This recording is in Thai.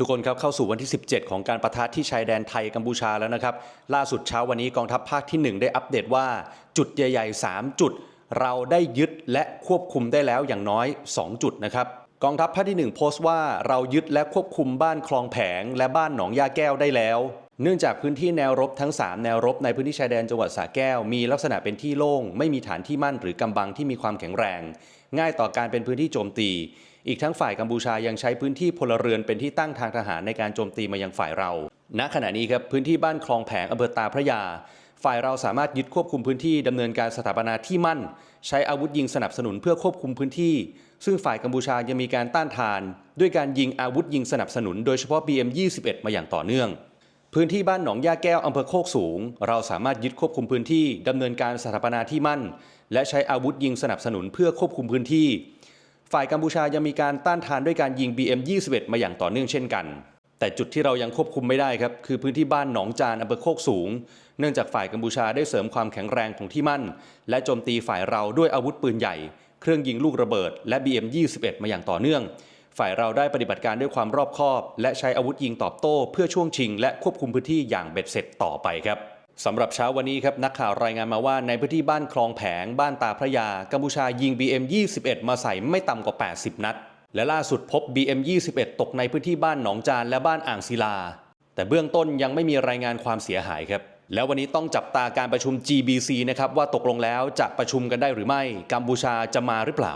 ทุกคนครับเข้าสู่วันที่ 17 ของการประทะที่ชายแดนไทยกัมพูชาแล้วนะครับ ล่าสุดเช้าวันนี้กองทัพภาคที่ 1 ได้อัปเดตว่าจุดใหญ่ๆ 3 จุด เราได้ยึดและควบคุมได้แล้วอย่างน้อย 2 จุดนะครับกองทัพภาคที่ 1 โพสต์ว่าเรายึดและควบคุมบ้านคลองแผงและบ้านหนองยาแก้วได้แล้ว เนื่องจากพื้นที่แนวรบทั้ง 3 แนวรบในพื้นที่ชายแดนจังหวัดสระแก้ว มีลักษณะเป็นที่โล่ง ไม่มีฐานที่มั่นหรือกำบังที่มีความแข็งแรง ง่ายต่อการเป็นพื้นที่โจมตี อีกทั้งฝ่ายกัมพูชายังใช้พื้นที่พลเรือนเป็นที่ตั้งทางทหารในการโจมตีมายังฝ่ายเรา ณ ขณะนี้ครับพื้นที่บ้านคลองแผงอำเภอตาพระยา ฝ่ายเราสามารถยึดควบคุมพื้นที่ดำเนินการสถาปนาที่มั่น ใช้อาวุธยิงสนับสนุนเพื่อควบคุมพื้นที่ ซึ่งฝ่ายกัมพูชายังมีการต้านทาน ด้วยการยิงอาวุธยิงสนับสนุน โดยเฉพาะ BM21 มาอย่างต่อเนื่องพื้นที่บ้านหนองย่าแก้วอำเภอโคกสูง เราสามารถยึดควบคุมพื้นที่ดำเนินการสถาปนาที่มั่น และใช้อาวุธยิงสนับสนุนเพื่อควบคุมพื้นที่ ฝ่ายกัมพูชายังมีการต้านทานด้วยการยิง BM21 มาอย่างต่อเนื่องเช่นกัน แต่จุดที่เรายังควบคุมไม่ได้ครับ คือพื้นที่บ้านหนองจานอำเภอโคกสูง เนื่องจากฝ่ายกัมพูชาได้เสริมความแข็งแรงของที่มั่น และโจมตีฝ่ายเราด้วยอาวุธปืนใหญ่ เครื่องยิงลูกระเบิด และ BM21 มาอย่างต่อเนื่อง ฝ่ายเราได้ปฏิบัติการด้วยความรอบคอบ และใช้อาวุธยิงตอบโต้ เพื่อช่วงชิง และควบคุมพื้นที่อย่างเบ็ดเสร็จต่อไปครับ สำหรับเช้าวันนี้ครับนักข่าวรายงานมาว่าในพื้นที่บ้านคลองแผง บ้านตาพระยา กัมพูชายิง BM21 มาใส่ไม่ต่ำกว่า 80 นัด และล่าสุดพบ BM21 ตกในพื้นที่บ้านหนองจานและบ้านอ่างศิลา แต่เบื้องต้นยังไม่มีรายงานความเสียหายครับ แล้ววันนี้ต้องจับตาการประชุม GBC นะครับว่าตกลงแล้วจะประชุมกันได้หรือไม่ กัมพูชาจะมาหรือเปล่า